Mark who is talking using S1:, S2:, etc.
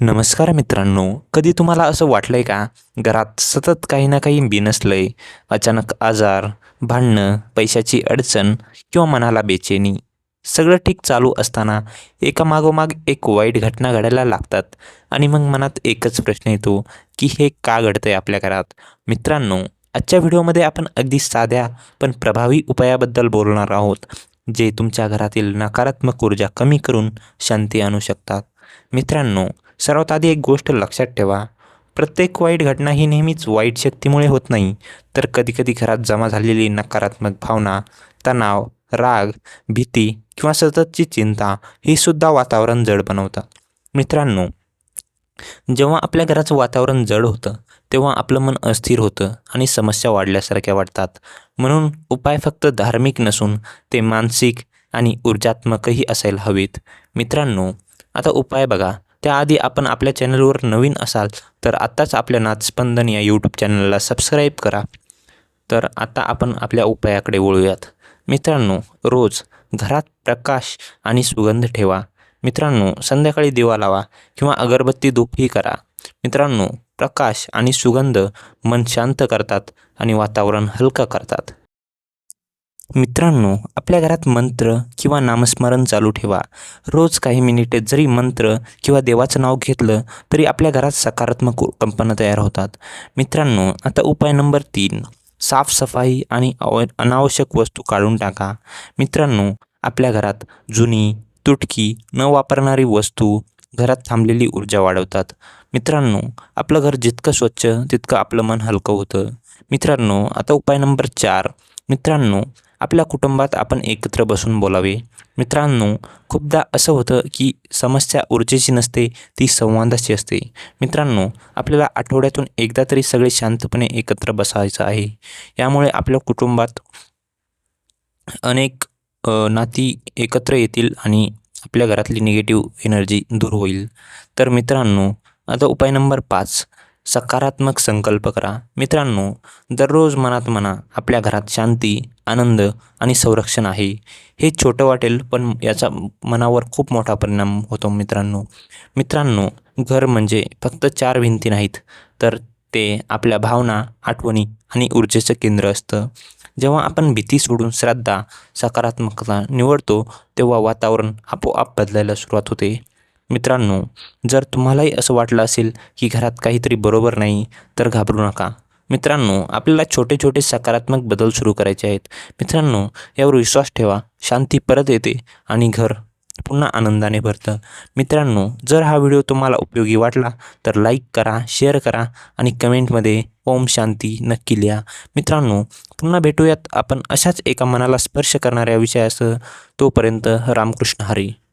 S1: नमस्कार मित्रांनो कधी तुम्हाला असं वाटलं आहे का? घरात सतत काही ना काही बिनसलं आहे अचानक आजार भांडणं पैशाची अडचण किंवा मनाला बेचैनी सगळं ठीक चालू असताना एका मागोमाग एक वाईट घटना घडायला लागतात आणि मग मनात एकच प्रश्न येतो की हे का घडतंय आपल्या घरात? मित्रांनो आजच्या व्हिडिओमध्ये आपण अगदी साध्या पण प्रभावी उपायाबद्दल बोलणार आहोत जे तुमच्या घरातील नकारात्मक ऊर्जा कमी करून शांती आणू शकतात. मित्रांनो सर्वात आधी एक गोष्ट लक्षात ठेवा. प्रत्येक वाईट घटना ही नेहमीच वाईट शक्तीमुळे होत नाही. तर कधीकधी घरात जमा झालेली नकारात्मक भावना तणाव राग भीती किंवा सततची चिंता ही सुद्धा वातावरण जड बनवतात. मित्रांनो जेव्हा आपल्या घराचं वातावरण जड होतं तेव्हा आपलं मन अस्थिर होतं आणि समस्या वाढल्यासारख्या वाटतात. म्हणून उपाय फक्त धार्मिक नसून ते मानसिक आणि ऊर्जात्मकही असायला हवेत. मित्रांनो आता उपाय बघा. त्याआधी आपण आपल्या चॅनलवर नवीन असाल तर आत्ताच आपल्या नाचस्पंदन या यूट्यूब चॅनलला सबस्क्राईब करा. तर आता आपण आपल्या उपायाकडे वळूयात. मित्रांनो रोज घरात प्रकाश आणि सुगंध ठेवा. मित्रांनो संध्याकाळी दिवा लावा किंवा अगरबत्ती धूपही करा. मित्रांनो प्रकाश आणि सुगंध मन शांत करतात आणि वातावरण हलकं करतात. मित्रांनो आपल्या घरात मंत्र किंवा नामस्मरण चालू ठेवा. रोज काही मिनिटे जरी मंत्र किंवा देवाचं नाव घेतलं तरी आपल्या घरात सकारात्मक कंपनं तयार होतात. मित्रांनो आता उपाय नंबर तीन. साफसफाई आणि अव अनावश्यक वस्तू काढून टाका. मित्रांनो आपल्या घरात जुनी तुटकी न वापरणारी वस्तू घरात थांबलेली ऊर्जा वाढवतात. मित्रांनो आपलं घर जितकं स्वच्छ तितकं आपलं मन हलकं होतं. मित्रांनो आता उपाय नंबर चार. मित्रांनो आपल्या कुटुंबात आपण एकत्र बसून बोलावे. मित्रांनो खूपदा असं होतं की समस्या ऊर्जेची नसते ती संवादाची असते. मित्रांनो आपल्याला आठवड्यातून एकदा तरी सगळे शांतपणे एकत्र बसायचं आहे. यामुळे आपल्या कुटुंबात अनेक नाती एकत्र येतील आणि आपल्या घरातली निगेटिव्ह एनर्जी दूर होईल. तर मित्रांनो आता उपाय नंबर पाच. सकारात्मक संकल्प करा. मित्रांनो दररोज मनात म्हणा आपल्या घरात शांती आनंद आणि संरक्षण आहे. हे छोटं वाटेल पण याचा मनावर खूप मोठा परिणाम होतो मित्रांनो. मित्रांनो घर म्हणजे फक्त चार भिंती नाहीत तर ते आपल्या भावना आठवणी आणि ऊर्जेचं केंद्र असतं. जेव्हा आपण भीती सोडून श्रद्धा सकारात्मकता निवडतो तेव्हा वातावरण आपोआप बदलायला सुरुवात होते. मित्रांनो जर तुम्हालाही असं वाटलं असेल की घरात काहीतरी बरोबर नाही तर घाबरू नका. मित्रांनो आपल्याला छोटे छोटे सकारात्मक बदल सुरू करायचे आहेत. मित्रांनो यावर विश्वास ठेवा शांती परत येते आणि घर पुन्हा आनंदाने भरतं. मित्रांनो जर हा व्हिडिओ तुम्हाला उपयोगी वाटला तर लाईक करा शेअर करा आणि कमेंटमध्ये ओम शांती नक्की लिहा. मित्रांनो पुन्हा भेटूयात आपण अशाच एका मनाला स्पर्श करणाऱ्या विषयासह. तोपर्यंत रामकृष्ण हरी.